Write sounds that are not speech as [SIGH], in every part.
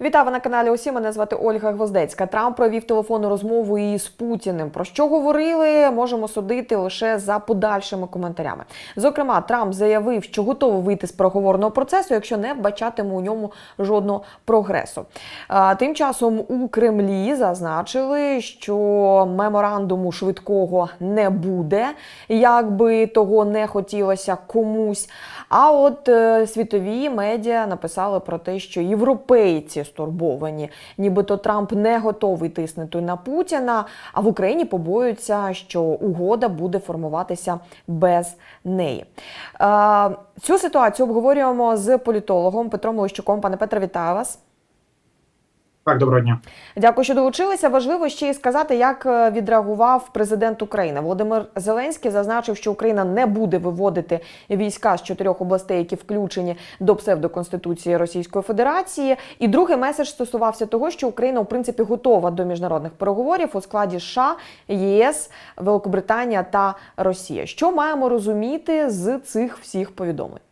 Вітаю на каналі. Усі мене звати Ольга Гвоздецька. Трамп провів телефонну розмову із Путіним. Про що говорили, можемо судити лише за подальшими коментарями. Зокрема, Трамп заявив, що готовий вийти з переговорного процесу, якщо не вбачатиме у ньому жодного прогресу. А, Тим часом у Кремлі зазначили, що меморандуму швидкого не буде, як би того не хотілося комусь. А от е, світові медіа написали про те, що європейці стурбовані, нібито Трамп не готовий тиснути на Путіна. А в Україні побоюються, що угода буде формуватися без неї. Е, цю ситуацію обговорюємо з політологом Петром Лощуком. Пане Петре, вітаю вас. Так, доброго дня. Дякую, що долучилися. Важливо ще й сказати, як е, відреагував президент України. Володимир Зеленський зазначив, що Україна не буде виводити війська з чотирьох областей, які включені до псевдоконституції Російської Федерації. І другий меседж стосувався того, що Україна, в принципі, готова до міжнародних переговорів у складі США, ЄС, Великобританія та Росія. Що маємо розуміти з цих всіх повідомлень?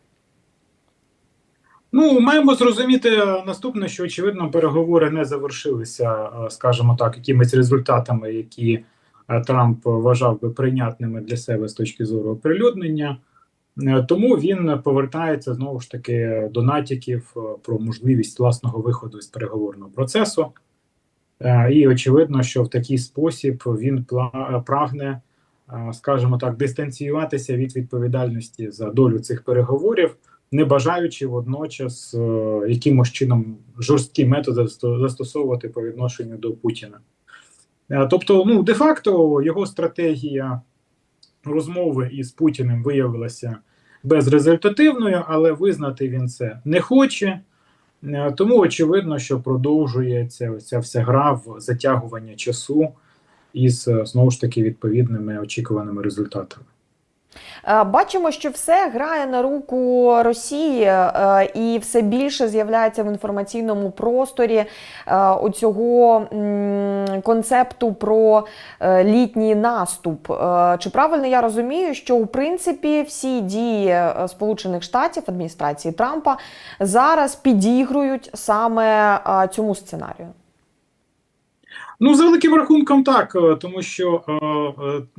Ну, маємо зрозуміти наступне, що очевидно переговори не завершилися, е, скажімо так, якимись результатами, які е, Трамп вважав би прийнятними для себе з точки зору оприлюднення. Е, Тому він повертається знову ж таки до натяків е, про можливість власного виходу з переговорного процесу. Е, І очевидно, що в такий спосіб він прагне, е, скажімо так, дистанціюватися від відповідальності за долю цих переговорів не бажаючи водночас е, якимось чином жорсткі методи застосовувати по відношенню до Путіна. Е, Тобто, ну, де-факто його стратегія розмови із Путіним виявилася безрезультативною, але визнати він це не хоче. Е, Тому очевидно, що продовжується ця вся гра в затягування часу із знову ж таки відповідними очікуваними результатами. Е, Бачимо, що все грає на руку Росії е, і все більше з'являється в інформаційному просторі е, оцього концепту про е, літній наступ. Е, Чи правильно я розумію, що у принципі всі дії е, Сполучених Штатів адміністрації Трампа зараз підігрують саме е, цьому сценарію? Ну, за великим рахунком, так, е, тому що е,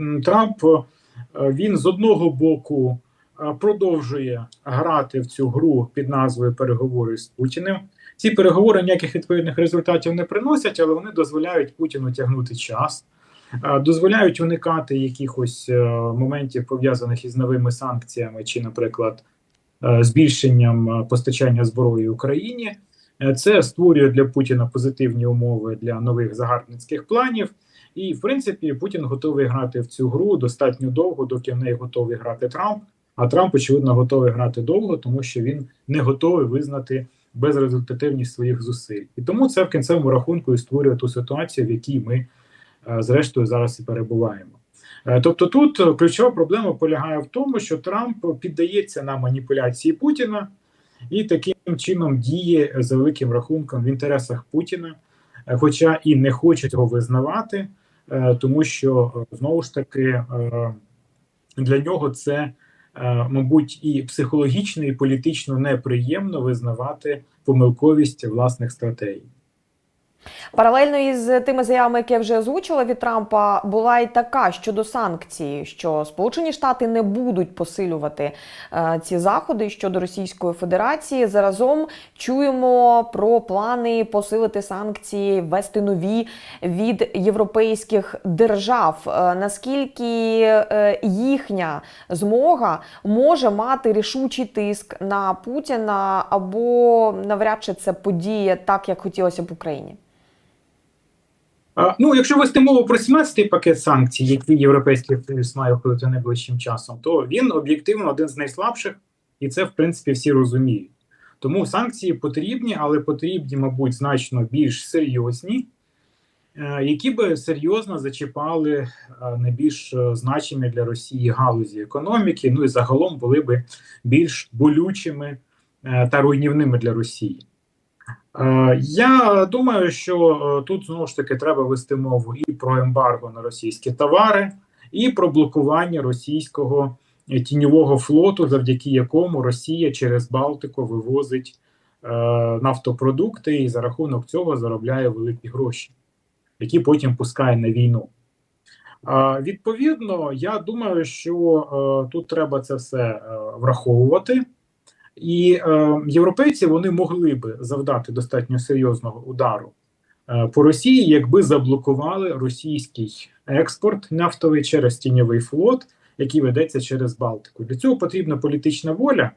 е, Трамп е, він з одного боку е, продовжує грати в цю гру під назвою переговори з Путіним. Ці переговори ніяких відповідних результатів не приносять, але вони дозволяють Путіну тягнути час, е, дозволяють уникати якихось е, моментів пов'язаних із новими санкціями, чи, наприклад, е, збільшенням е, постачання зброї Україні. Е, Це створює для Путіна позитивні умови для нових загарбницьких планів. І, в принципі, Путін готовий грати в цю гру достатньо довго, доки в неї готовий грати Трамп. А Трамп, очевидно, готовий грати довго, тому що він не готовий визнати безрезультативність своїх зусиль. І тому це в кінцевому рахунку і створює ту ситуацію, в якій ми, е, зрештою, зараз і перебуваємо. Е, Тобто, тут ключова проблема полягає в тому, що Трамп піддається на маніпуляції Путіна і таким чином діє за великим рахунком в інтересах Путіна, е, хоча і не хоче цього визнавати, тому що е, знову ж таки е, для нього це, е, мабуть, і психологічно, і політично неприємно визнавати помилковість власних стратегій. Паралельно із тими заявами, які я вже озвучила від Трампа, була й така щодо санкцій, що Сполучені Штати не будуть посилювати е, ці заходи щодо Російської Федерації. Заразом чуємо про плани посилити санкції, ввести нові від європейських держав. Е, наскільки е, їхня змога може мати рішучий тиск на Путіна, або навряд чи це подіє так, як хотілося б Україні? Ну, якщо вести мову про 17-й пакет санкцій, який Європейський Союз має ухвалити найближчим часом, то він об'єктивно один з найслабших, і це в принципі всі розуміють. Тому санкції потрібні, але потрібні, мабуть, значно більш серйозні, е, які би серйозно зачіпали е, найбільш е, значимі для Росії галузі економіки, ну і загалом були би більш болючими та руйнівними для Росії. Е, Я думаю, що е, тут знову ж таки треба вести мову і про ембарго на російські товари, і про блокування російського е, тіньового флоту, завдяки якому Росія через Балтику вивозить нафтопродукти і за рахунок цього заробляє великі гроші, які потім пускає на війну. Відповідно, я думаю, що тут треба це все враховувати. І е, європейці вони могли би завдати достатньо серйозного удару е, по Росії, якби заблокували російський експорт нафтовий через тіньовий флот, який ведеться через Балтику. Для цього потрібна політична воля.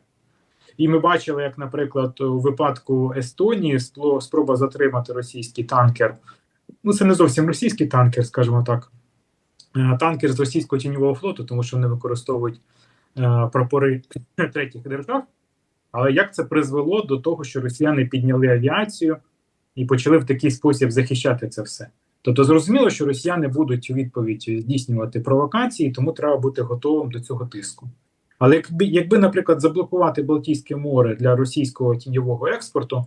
І ми бачили, як, наприклад, у випадку Естонії спроба затримати російський танкер. Ну, це не зовсім російський танкер, скажімо так, е, танкер з російського тіньового флоту, тому що вони використовують е, прапори [LAUGHS] третіх держав. Але як це призвело до того, що росіяни підняли авіацію і почали в такий спосіб захищати це все? Тобто зрозуміло, що росіяни будуть у відповідь здійснювати провокації, тому треба бути готовим до цього тиску. Але якби, якби наприклад, заблокувати Балтійське море для російського тіньового експорту,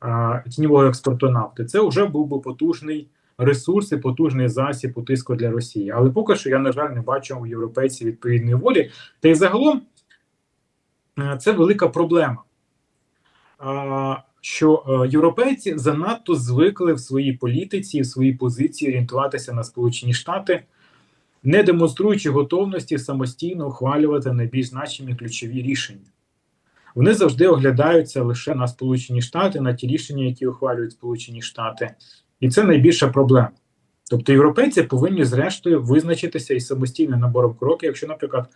а, тіньового експорту нафти, це вже був би потужний ресурс і потужний засіб у тиску для Росії. Але поки що я, на жаль, не бачу у європейців відповідної волі. Та й загалом це велика проблема. Що е, європейці занадто звикли в своїй політиці, в своїй позиції орієнтуватися на Сполучені Штати, не демонструючи готовності самостійно ухвалювати найбільш значимі ключові рішення. Вони завжди оглядаються лише на Сполучені Штати, на ті рішення, які ухвалюють Сполучені Штати, і це найбільша проблема. Тобто європейці повинні, зрештою, визначитися із самостійним набором кроків. Якщо, наприклад,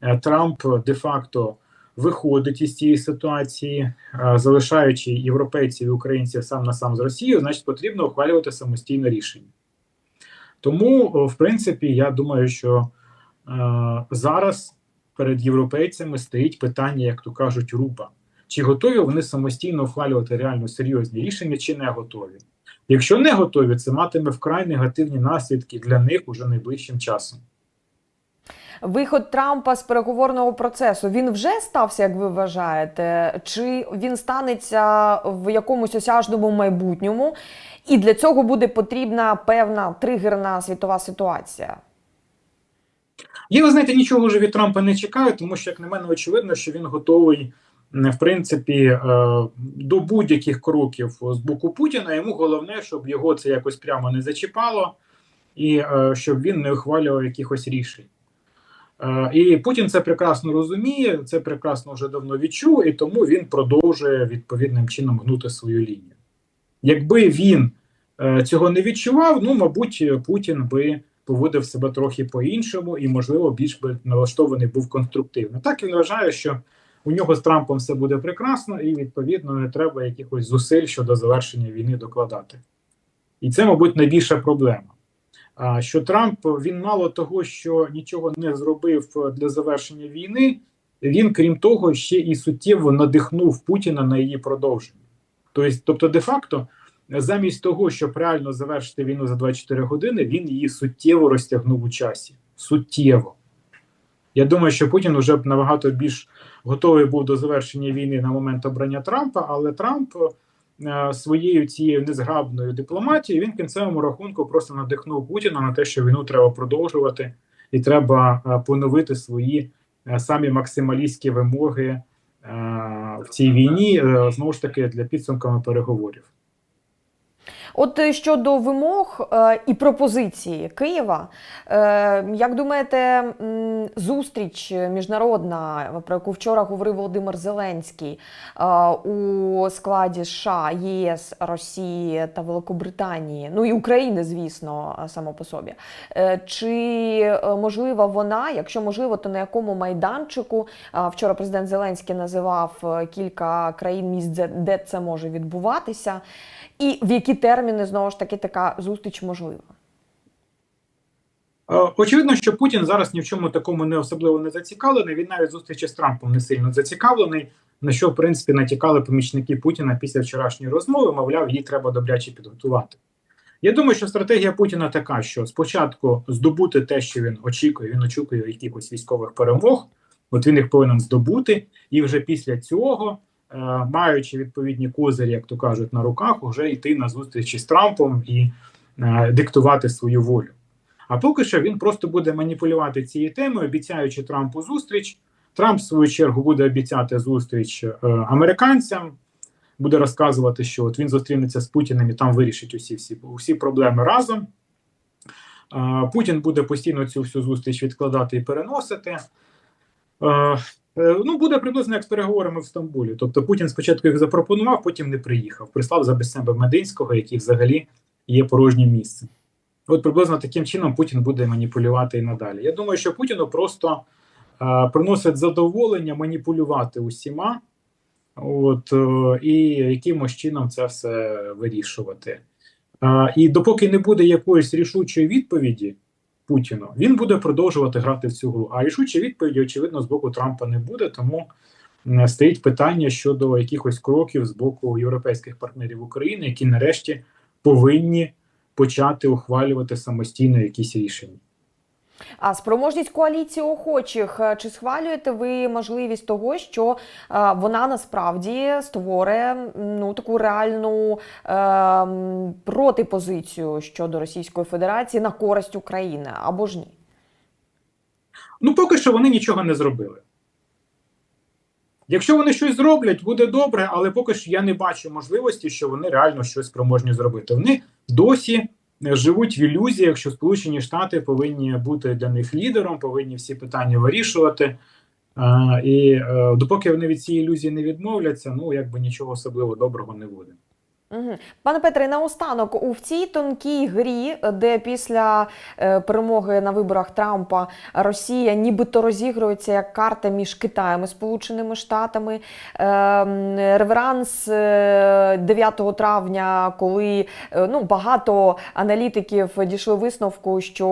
е, Трамп де-факто виходить із цієї ситуації, е, залишаючи європейців і українців сам на сам з Росією, значить потрібно ухвалювати самостійне рішення. Тому, в принципі, я думаю, що е, зараз перед європейцями стоїть питання, як то кажуть, руба. Чи готові вони самостійно ухвалювати реально серйозні рішення, чи не готові? Якщо не готові, це матиме вкрай негативні наслідки для них уже найближчим часом. Виход Трампа з переговорного процесу він вже стався, як ви вважаєте, чи він станеться в якомусь осяжному майбутньому, і для цього буде потрібна певна тригерна світова ситуація? Я, ви знаєте, нічого вже від Трампа не чекаю, тому що, як на мене, очевидно, що він готовий, в принципі, е, до будь-яких кроків з боку Путіна. Йому головне, щоб його це якось прямо не зачіпало, і е, щоб він не ухвалював якихось рішень. Е, І Путін це прекрасно розуміє, це прекрасно вже давно відчув, і тому він продовжує відповідним чином гнути свою лінію. Якби він е, цього не відчував, ну, мабуть, Путін би поводив себе трохи по-іншому і, можливо, більш би налаштований був конструктивно. Так він вважає, що у нього з Трампом все буде прекрасно, і відповідно не треба якихось зусиль щодо завершення війни докладати. І це, мабуть, найбільша проблема. Що Трамп він мало того, що нічого не зробив для завершення війни, він, крім того, ще і суттєво надихнув Путіна на її продовження. Тобто, тобто, де-факто, замість того, щоб реально завершити війну за 24 години, він її суттєво розтягнув у часі. Суттєво. Я думаю, що Путін вже б набагато більш готовий був до завершення війни на момент обрання Трампа, але Трамп своєю цією незграбною дипломатією він в кінцевому рахунку просто надихнув Путіна на те, що війну треба продовжувати, і треба е, поновити свої е, самі максималістські вимоги е, в цій війні, е, знову ж таки, для підсумками переговорів. От е, щодо вимог е, і пропозиції Києва, е, як думаєте, зустріч міжнародна, про яку вчора говорив Володимир Зеленський у складі США, ЄС, Росії та Великобританії, ну і України, звісно, само по собі. Чи можлива вона? Якщо можливо, то на якому майданчику вчора президент Зеленський називав кілька країн місць, де це може відбуватися. І в які терміни знову ж таки така зустріч можлива? Е, Очевидно, що Путін зараз ні в чому такому не особливо не зацікавлений. Він навіть зустрічі з Трампом не сильно зацікавлений. На що, в принципі, натякали помічники Путіна після вчорашньої розмови, мовляв, її треба добряче підготувати. Я думаю, що стратегія Путіна така, що спочатку здобути те, що він очікує, він очікує якихось військових перемог, от він їх повинен здобути, і вже після цього, маючи відповідні козирі, як то кажуть, на руках, вже йти на зустрічі з Трампом і е, диктувати свою волю. А поки що він просто буде маніпулювати цією темою, обіцяючи Трампу зустріч. Трамп, в свою чергу, буде обіцяти зустріч е, американцям. буде розказувати, що от він зустрінеться з Путіним і там вирішить усі всі, усі проблеми разом. Е, Путін буде постійно цю всю зустріч відкладати і переносити. Е, Ну, буде приблизно як з переговорами в Стамбулі. Тобто Путін спочатку їх запропонував, потім не приїхав. Прислав замість себе Мединського, який взагалі є порожнім місцем. От приблизно таким чином Путін буде маніпулювати і надалі. Я думаю, що Путіну просто е, приносить задоволення маніпулювати усіма, от, е, і якимось чином це все вирішувати. Е, і допоки не буде якоїсь рішучої відповіді Путіну, він буде продовжувати грати в цю гру. А рішучої відповіді, очевидно, з боку Трампа не буде, тому стоїть питання щодо якихось кроків з боку європейських партнерів України, які нарешті повинні почати ухвалювати самостійно якісь рішення. А спроможність коаліції охочих е, чи схвалюєте ви можливість того, що е, вона насправді створює ну таку реальну е, протипозицію щодо Російської Федерації на користь України або ж ні? Ну, поки що вони нічого не зробили. Якщо вони щось зроблять, буде добре, але поки що я не бачу можливості, що вони реально щось спроможні зробити. Вони досі живуть в ілюзіях, що Сполучені Штати повинні бути для них лідером, повинні всі питання вирішувати. І е, допоки вони від цієї ілюзії не відмовляться, ну якби нічого особливо доброго не буде. Угу. Пане Петре, наостанок у в цій тонкій грі, де після е, перемоги на виборах Трампа Росія нібито розігрується як карта між Китаєм і Сполученими Штатами. Е, м, реверанс е, 9 травня, коли е, ну, багато аналітиків дійшли висновку, що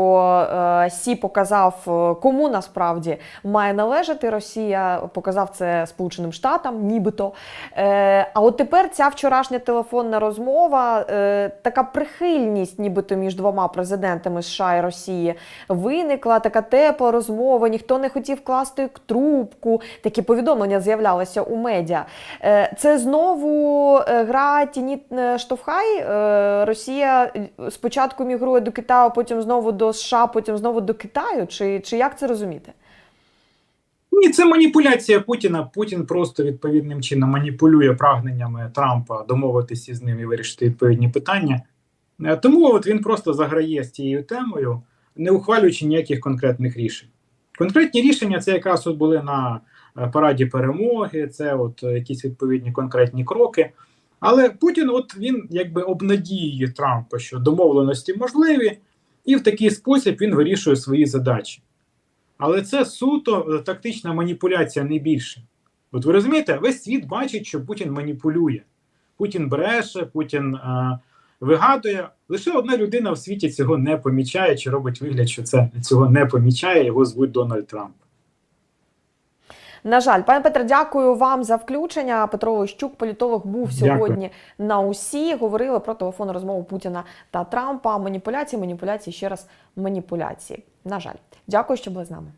е, Сі показав, е, кому насправді має належати Росія, показав це Сполученим Штатам, нібито. Е, а от тепер ця вчорашня телефонна розмова, е, така прихильність, нібито між двома президентами США і Росії, виникла така тепла розмова. Ніхто не хотів класти трубку. Такі повідомлення з'являлися у медіа. Е, це знову е, гра тіні штовхай. Росія спочатку мігрує до Китаю, потім знову до США, потім знову до Китаю. Чи, чи як це розуміти? Ні, це маніпуляція Путіна. Путін просто відповідним чином маніпулює прагненнями Трампа домовитися з ним і вирішити відповідні питання. Е, Тому от він просто заграє з цією темою, не ухвалюючи ніяких конкретних рішень. Конкретні рішення це якраз от були на е, параді перемоги, це от е, якісь відповідні конкретні кроки. Але Путін, от він якби обнадіює Трампа, що домовленості можливі, і в такий спосіб він вирішує свої задачі. Але це суто е, тактична маніпуляція, не більше. От ви розумієте, весь світ бачить, що Путін маніпулює. Путін бреше, Путін е, вигадує. Лише одна людина в світі цього не помічає, чи робить вигляд, що це цього не помічає. Його звуть Дональд Трамп. На жаль, пане Петре, дякую вам за включення. Петро Ощук, політолог, був Дякую. сьогодні на усі. Говорили про телефонну розмову Путіна та Трампа. Маніпуляції, маніпуляції, ще раз маніпуляції. На жаль, дякую, що були з нами.